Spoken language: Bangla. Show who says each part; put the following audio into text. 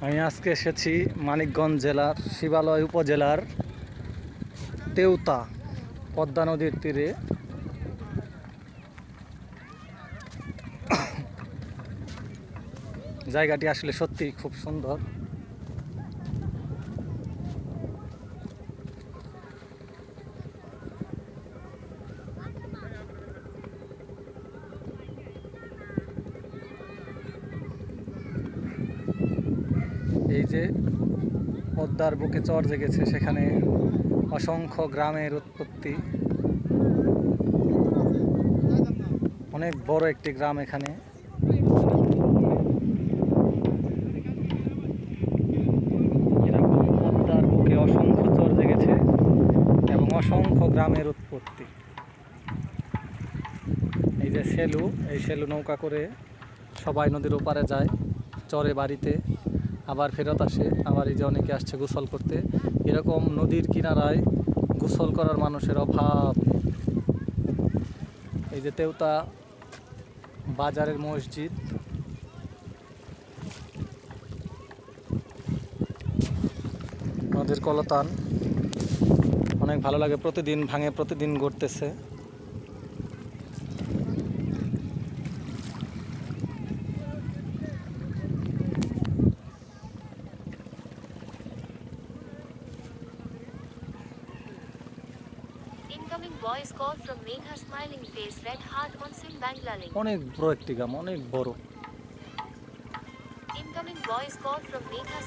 Speaker 1: আমি আজকে এসেছি মানিকগঞ্জ জেলার শিবালয় উপজেলার তেউতা পদ্মা নদীর তীরে। জায়গাটি আসলে সত্যি খুব সুন্দর। এই যে পদ্মার বুকে চর জেগেছে, সেখানে অসংখ্য গ্রামের উৎপত্তি। অনেক বড় একটি গ্রাম এখানে। পদ্মার বুকে অসংখ্য চর জেগেছে এবং অসংখ্য গ্রামের উৎপত্তি। এই যে সেলু, এই সেলু নৌকা করে সবাই নদীর ওপারে যায়, চরে বাড়িতে। আবার ফেরত আসে। আবার এই যে অনেকে আসছে গোসল করতে। এরকম নদীর কিনারায় গোসল করার মানুষের অভাব। এই যে তেওতা বাজারের মসজিদ। নদীর কলতান। অনেক ভালো লাগে। প্রতিদিন ভাঙে, প্রতিদিন ঘুরতেছে
Speaker 2: Incoming voice call from Megha smiling face red heart on Sim Bangla link.
Speaker 1: অনেক বড় একটি গ্রাম অনেক বড়
Speaker 2: Incoming voice call from Megha